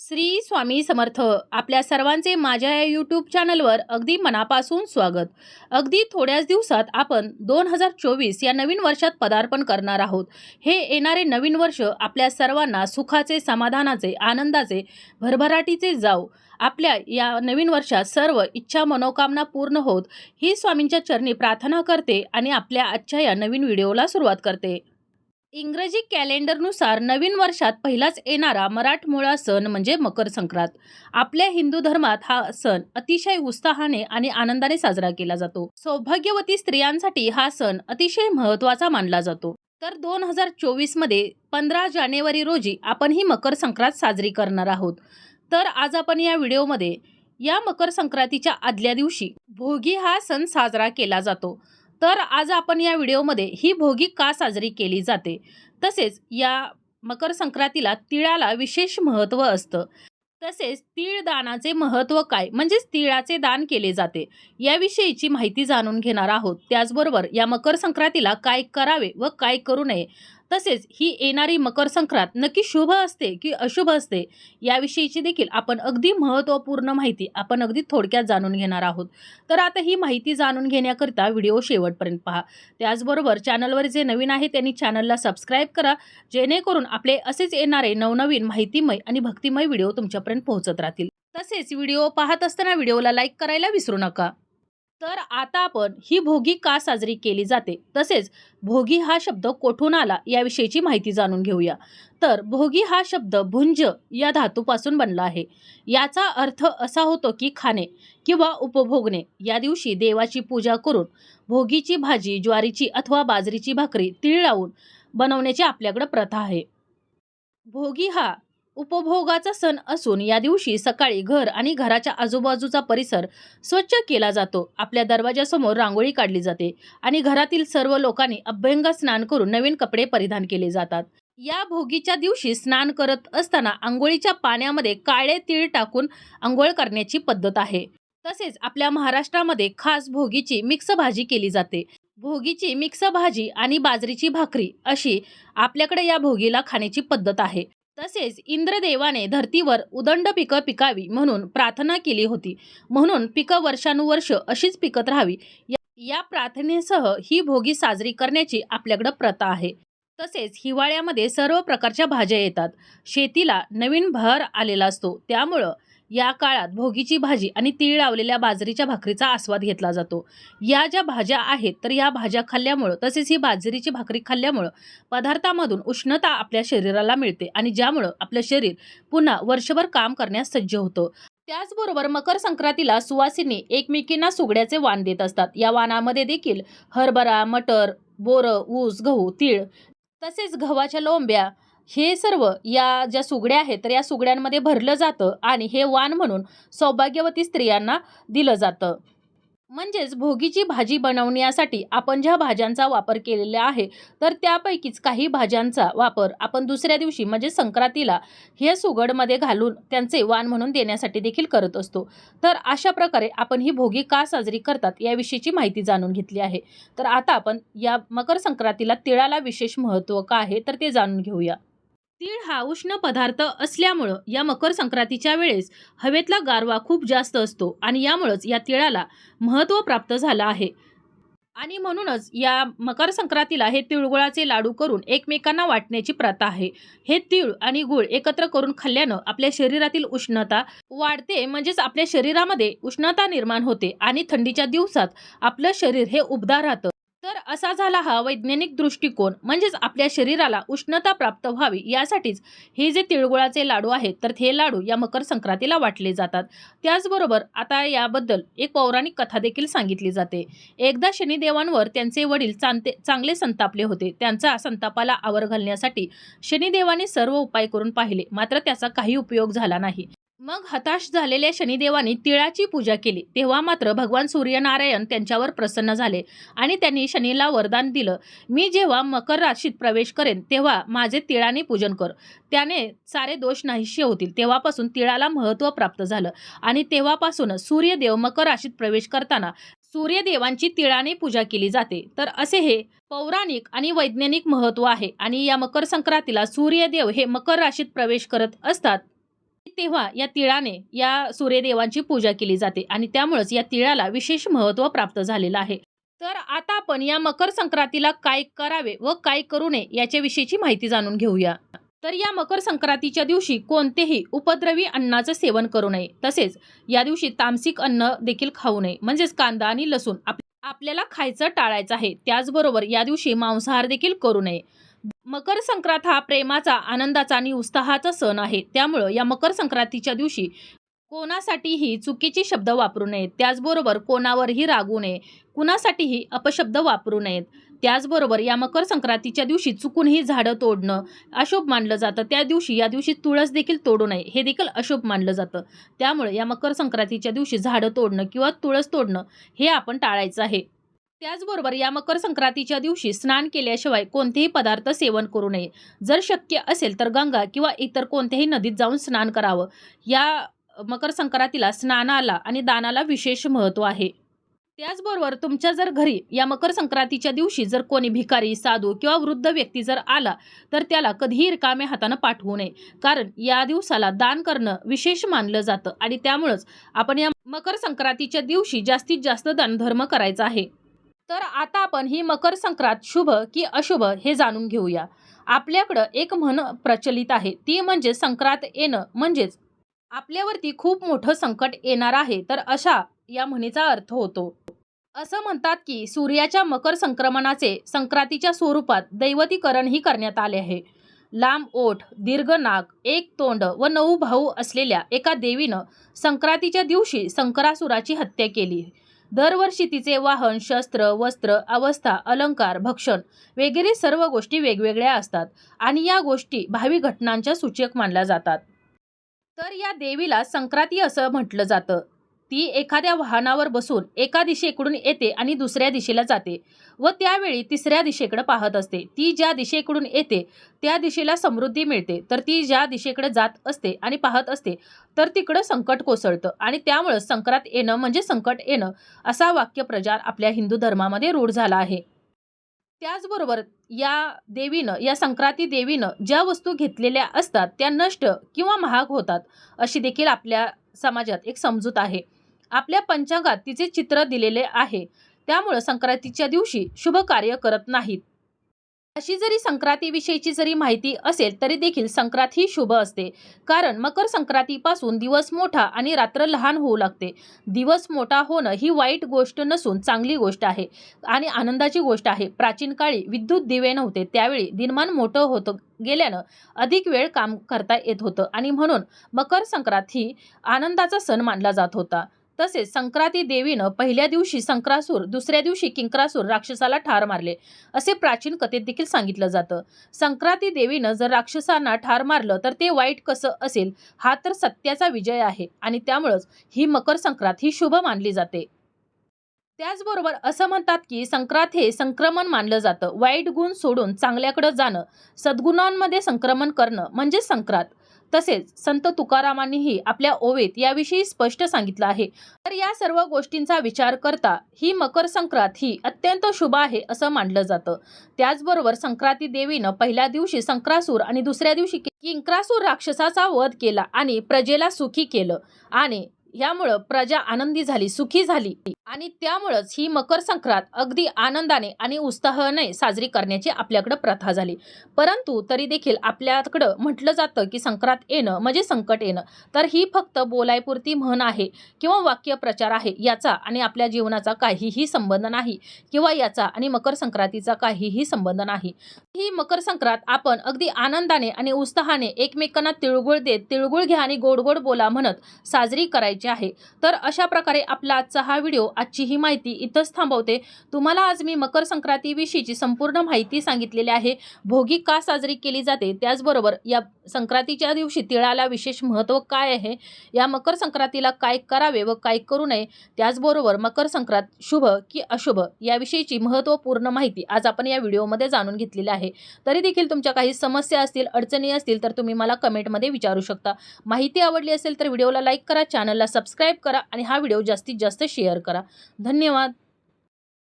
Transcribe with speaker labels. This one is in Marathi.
Speaker 1: श्री स्वामी समर्थ. आपल्या सर्वांचे माझ्या या यूट्यूब चॅनलवर अगदी मनापासून स्वागत. अगदी थोड्याच दिवसात आपण दोन हजार चोवीस या नवीन वर्षात पदार्पण करणार आहोत. हे येणारे नवीन वर्ष आपल्या सर्वांना सुखाचे समाधानाचे आनंदाचे भरभराटीचे जाऊ आपल्या या नवीन वर्षात सर्व इच्छा मनोकामना पूर्ण होत ही स्वामींच्या चरणी प्रार्थना करते आणि आपल्या आजच्या या नवीन व्हिडिओला सुरुवात करते. इंग्रजी कॅलेंडरनुसार नवीन वर्षात पहिलाच येणारा मराठमोळा सण म्हणजे मकर संक्रांत. आपल्या हिंदू धर्मात हा सण अतिशय उत्साहाने आणि आनंदाने साजरा केला जातो. सौभाग्यवती स्त्रियांसाठी हा सण अतिशय महत्त्वाचा मानला जातो. तर दोन हजार चोवीसमध्ये पंधरा जानेवारी रोजी आपण ही मकर संक्रांत साजरी करणार आहोत. तर आज आपण या व्हिडिओमध्ये या मकर संक्रांतीच्या आदल्या दिवशी भोगी हा सण साजरा केला जातो. तर आज आपण या व्हिडिओमध्ये ही भोगी का साजरी केली जाते? तसेच या मकर संक्रांतीला तिळाला विशेष महत्त्व असतं. तसेच तीळ दानाचे महत्त्व काय? म्हणजेच तिळाचे दान केले जाते. याविषयीची माहिती जाणून घेणार आहोत. त्याचबरोबर या मकर संक्रांतीला काय करावे व काय करू नये? तसेच ही येणारी मकर संक्रांत नक्की शुभ असते की अशुभ असते याविषयीची देखील आपण अगदी महत्त्वपूर्ण माहिती आपण अगदी थोडक्यात जाणून घेणार आहोत. तर आता ही माहिती जाणून घेण्याकरिता व्हिडिओ शेवटपर्यंत पहा. त्याचबरोबर चॅनलवर जे नवीन आहे त्यांनी चॅनलला सबस्क्राईब करा जेणेकरून आपले असेच येणारे नवनवीन माहितीमय आणि भक्तिमय व्हिडिओ तुमच्यापर्यंत पोहोचत राहतील. तसेच व्हिडिओ पाहत असताना व्हिडिओला लाईक करायला विसरू नका. तर आता आपण ही भोगी का साजरी केली जाते? तसेच भोगी हा शब्द कोठून आला याविषयीची माहिती जाणून घेऊया. तर भोगी हा शब्द भुंज या धातूपासून बनला आहे. याचा अर्थ असा होतो की खाणे किंवा उपभोगणे. या दिवशी देवाची पूजा करून भोगीची भाजी ज्वारीची अथवा बाजरीची भाकरी तीळ लावून बनवण्याची आपल्याकडं प्रथा आहे. भोगी हा उपभोगाचा सण असून या दिवशी सकाळी घर आणि घराच्या आजूबाजूचा परिसर स्वच्छ केला जातो. आपल्या दरवाजासमोर रांगोळी काढली जाते आणि घरातील सर्व लोकांनी अभ्यंग स्नान करून नवीन कपडे परिधान केले जातात. या भोगीच्या दिवशी स्नान करत असताना आंघोळीच्या पाण्यामध्ये काळे तीळ टाकून आंघोळ करण्याची पद्धत आहे. तसेच आपल्या महाराष्ट्रामध्ये खास भोगीची मिक्स भाजी केली जाते. भोगीची मिक्स भाजी आणि बाजरीची भाकरी अशी आपल्याकडे या भोगीला खाण्याची पद्धत आहे. तसेच इंद्रदेवाने धर्तीवर उदंड पिकं पिकावी म्हणून प्रार्थना केली होती. म्हणून पिकं वर्षानुवर्ष अशीच पिकत राहावी. या- या प्रार्थनेसह ही भोगी साजरी करण्याची आपल्याकडं प्रथा आहे. तसेच हिवाळ्यामध्ये सर्व प्रकारच्या भाज्या येतात. शेतीला नवीन भर आलेला असतो. त्यामुळं या काळात भोगीची भाजी आणि तीळ लावलेल्या बाजरीच्या भाकरीचा आस्वाद घेतला जातो. या ज्या भाज्या आहेत तर या भाज्या खाल्ल्यामुळं तसेच ही बाजरीची भाकरी खाल्ल्यामुळं पदार्थामधून उष्णता आपल्या शरीराला मिळते आणि ज्यामुळं आपलं शरीर पुन्हा वर्षभर काम करण्यास सज्ज होतं. त्याचबरोबर मकर संक्रांतीला सुवासिनी एकमेकींना सुगड्याचे वाण देत असतात. या वाणामध्ये देखील हरभरा मटर बोरं ऊस गहू तीळ तसेच गव्हाच्या लोंब्या हे सर्व या ज्या सुगड्या आहेत तर या सुगड्यांमध्ये भरलं जातं आणि हे वाण म्हणून सौभाग्यवती स्त्रियांना दिलं जातं. म्हणजेच भोगीची भाजी बनवण्यासाठी आपण ज्या भाज्यांचा वापर केलेला आहे तर त्यापैकीच काही भाज्यांचा वापर आपण दुसऱ्या दिवशी म्हणजे संक्रांतीला हे सुगडमध्ये घालून त्यांचे वाण म्हणून देण्यासाठी देखील करत असतो. तर अशा प्रकारे आपण ही भोगी का साजरी करतात याविषयीची माहिती जाणून घेतली आहे. तर आता आपण या मकर संक्रांतीला तिळाला विशेष महत्त्व का आहे तर ते जाणून घेऊया. तीळ हा उष्ण पदार्थ असल्यामुळं या मकर संक्रांतीच्या वेळेस हवेतला गारवा खूप जास्त असतो आणि यामुळंच या तिळाला महत्त्व प्राप्त झालं आहे. आणि म्हणूनच या मकर संक्रांतीला हे तिळगुळाचे लाडू करून एकमेकांना वाटण्याची प्रथा आहे. हे तीळ आणि गुळ एकत्र करून खाल्ल्यानं आपल्या शरीरातील उष्णता वाढते म्हणजेच आपल्या शरीरामध्ये उष्णता निर्माण होते आणि थंडीच्या दिवसात आपलं शरीर हे उबदार राहतं. तर असा झाला हा वैज्ञानिक दृष्टिकोन. म्हणजेच आपल्या शरीराला उष्णता प्राप्त व्हावी यासाठीच हे जे तिळगुळाचे लाडू आहेत तर हे लाडू या मकर संक्रांतीला वाटले जातात. त्याचबरोबर आता याबद्दल एक पौराणिक कथा देखील सांगितली जाते. एकदा शनिदेवांवर त्यांचे वडील चांते चांगले संतापले होते. त्यांचा संतापाला आवर घालण्यासाठी शनिदेवाने सर्व उपाय करून पाहिले. मात्र त्याचा काही उपयोग झाला नाही. मग हताश झालेल्या शनिदेवानी तिळाची पूजा केली. तेव्हा मात्र भगवान सूर्यनारायण त्यांच्यावर प्रसन्न झाले आणि त्यांनी शनीला वरदान दिलं मी जेव्हा मकर राशीत प्रवेश करेन तेव्हा माझे तिळाने पूजन कर. त्याने सारे दोष नाहीशे होतील. तेव्हापासून तिळाला महत्त्व प्राप्त झालं आणि तेव्हापासून सूर्यदेव मकर राशीत प्रवेश करताना सूर्यदेवांची तिळाने पूजा केली जाते. तर असे हे पौराणिक आणि वैज्ञानिक महत्त्व आहे आणि या मकर संक्रांतीला सूर्यदेव हे मकर राशीत प्रवेश करत असतात. तेव्हा या तिळाने या सूर्यदेवांची पूजा केली जाते आणि त्यामुळेच या तिळाला विशेष महत्त्व प्राप्त झालेलं आहे. तर आता आपण या मकर संक्रांतीला काय करावे व काय करू नये याच्याविषयीची माहिती जाणून घेऊया. तर या मकर संक्रांतीच्या दिवशी कोणतेही उपद्रवी अन्नाचं सेवन करू नये. तसेच या दिवशी तामसिक अन्न देखील खाऊ नये. म्हणजेच कांदा आणि लसूण आपल्याला खायचं टाळायचं आहे. त्याचबरोबर या दिवशी मांसाहार देखील करू नये. मकर संक्रांत हा प्रेमाचा आनंदाचा आणि उत्साहाचा सण आहे. त्यामुळं या मकर संक्रांतीच्या दिवशी कोणासाठीही चुकीचे शब्द वापरू नयेत. त्याचबरोबर कोणावरही रागू नये. कुणासाठीही अपशब्द वापरू नयेत. त्याचबरोबर या मकर संक्रांतीच्या दिवशी चुकूनही झाडं तोडणं अशुभ मानलं जातं. त्या दिवशी या दिवशी तुळस देखील तोडू नये हे देखील अशुभ मानलं जातं. त्यामुळे या मकर संक्रांतीच्या दिवशी झाडं तोडणं किंवा तुळस तोडणं हे आपण टाळायचं आहे. त्याचबरोबर या मकर संक्रांतीच्या दिवशी स्नान केल्याशिवाय कोणतेही पदार्थ सेवन करू नये. जर शक्य असेल तर गंगा किंवा इतर कोणत्याही नदीत जाऊन स्नान करावं. या मकर संक्रांतीला स्नानाला आणि दानाला विशेष महत्त्व आहे. त्याचबरोबर तुमच्या जर घरी या मकर संक्रांतीच्या दिवशी जर कोणी भिकारी साधू किंवा वृद्ध व्यक्ती जर आला तर त्याला कधीही रिकाम्या हातानं पाठवू नये. कारण या दिवसाला दान करणं विशेष मानलं जातं आणि त्यामुळंच आपण या मकर संक्रांतीच्या दिवशी जास्तीत जास्त दानधर्म करायचा आहे. तर आता आपण ही मकर संक्रांत शुभ की अशुभ हे जाणून घेऊया. आपल्याकडं एक म्हण प्रचलित आहे. ती म्हणजे संक्रांत येणं. म्हणजेच आपल्यावरती खूप मोठं संकट येणार आहे तर अशा या म्हणीचा अर्थ होतो. असं म्हणतात की सूर्याच्या मकर संक्रमणाचे संक्रांतीच्या स्वरूपात दैवतीकरणही करण्यात आले आहे. लांब ओठ दीर्घ नाक एक तोंड व नऊ भाऊ असलेल्या एका देवीनं संक्रांतीच्या दिवशी संकरासुराची हत्या केली. दरवर्षी तिचे वाहन शस्त्र वस्त्र अवस्था अलंकार भक्षण वगैरे सर्व गोष्टी वेगवेगळ्या असतात आणि या गोष्टी भावी घटनांच्या सूचक मानल्या जातात. तर या देवीला संक्रांती असं म्हटलं जातं. ती एखाद्या वाहनावर बसून एका दिशेकडून येते आणि दुसऱ्या दिशेला जाते व त्यावेळी तिसऱ्या दिशेकडे पाहत असते. ती ज्या दिशेकडून येते त्या दिशेला समृद्धी मिळते. तर ती ज्या दिशेकडे जात असते आणि पाहत असते तर तिकडं संकट कोसळतं आणि त्यामुळं संक्रांत येणं म्हणजे संकट येणं असा वाक्यप्रचार आपल्या हिंदू धर्मामध्ये रूढ झाला आहे. त्याचबरोबर या देवीनं या संक्रांती देवीनं ज्या वस्तू घेतलेल्या असतात त्या नष्ट किंवा महाग होतात अशी देखील आपल्या समाजात एक समजूत आहे. आपल्या पंचांगात तिचे चित्र दिलेले आहे. त्यामुळं संक्रांतीच्या दिवशी शुभ कार्य करत नाहीत. अशी जरी संक्रांतीविषयीची जरी माहिती असेल तरी देखील संक्रांत ही शुभ असते. कारण मकर संक्रांतीपासून दिवस मोठा आणि रात्र लहान होऊ लागते. दिवस मोठा होणं ही वाईट गोष्ट नसून चांगली गोष्ट आहे आणि आनंदाची गोष्ट आहे. प्राचीन काळी विद्युत दिवे नव्हते त्यावेळी दिनमान मोठं होतं गेल्यानं अधिक वेळ काम करता येत होतं आणि म्हणून मकर संक्रांत ही आनंदाचा सण मानला जात होता. तसेच संक्रांती देवीनं पहिल्या दिवशी संक्रासूर दुसऱ्या दिवशी किंक्रासूर राक्षसाला ठार मारले असे प्राचीन कथेत देखील सांगितलं जातं. संक्रांती देवीनं जर राक्षसांना ठार मारलं तर ते वाईट कसं असेल हा तर सत्याचा विजय आहे आणि त्यामुळंच ही मकर संक्रांत ही शुभ मानली जाते. त्याचबरोबर असं म्हणतात की संक्रांत हे संक्रमण मानलं जातं. वाईट गुण सोडून चांगल्याकडं जाणं सद्गुणांमध्ये संक्रमण करणं म्हणजे संक्रांत. तसेच संत तुकारामांनीही आपल्या ओवेत याविषयी स्पष्ट सांगितलं आहे. तर या सर्व गोष्टींचा विचार करता ही मकर संक्रांत ही अत्यंत शुभ आहे असं मानलं जातं. त्याचबरोबर संक्रांती देवीनं पहिल्या दिवशी संक्रासूर आणि दुसऱ्या दिवशी किंक्रासूर राक्षसाचा वध केला आणि प्रजेला सुखी केलं. आणि यामुळं प्रजा आनंदी झाली सुखी झाली. आणि त्यामुळंच ही मकर संक्रांत अगदी आनंदाने आणि उत्साहाने साजरी करण्याची आपल्याकडं प्रथा झाली. परंतु तरी देखील आपल्याकडं म्हटलं जातं की संक्रांत येणं म्हणजे संकट येणं. तर ही फक्त बोलायपुरती म्हण आहे किंवा वाक्यप्रचार आहे याचा आणि आपल्या जीवनाचा काहीही संबंध नाही किंवा याचा आणि मकर संक्रांतीचा काहीही संबंध नाही. ही मकर संक्रांत आपण अगदी आनंदाने आणि उत्साहाने एकमेकांना तिळगुळ देत तिळगुळ घ्या आणि गोड गोड बोला म्हणत साजरी करायची करायचे आहे. तर अशा प्रकारे आपला आजचा हा व्हिडिओ आजची ही माहिती इथंच थांबवते. तुम्हाला आज मी मकर संक्रांतीविषयीची संपूर्ण माहिती सांगितलेली आहे. भोगी का साजरी केली जाते? त्याचबरोबर या संक्रांतीच्या दिवशी तिळाला विशेष महत्त्व काय आहे? या मकर संक्रांतीला काय करावे व काय करू नये? त्याचबरोबर मकर संक्रांत शुभ की अशुभ याविषयीची महत्त्वपूर्ण माहिती आज आपण या व्हिडिओमध्ये जाणून घेतलेली आहे. तरी देखील तुमच्या काही समस्या असतील अडचणी असतील तर तुम्ही मला कमेंटमध्ये विचारू शकता. माहिती आवडली असेल तर व्हिडिओला लाईक करा चॅनलला सबस्क्राईब करा आणि हा व्हिडिओ जास्तीत जास्त शेअर करा. धन्यवाद.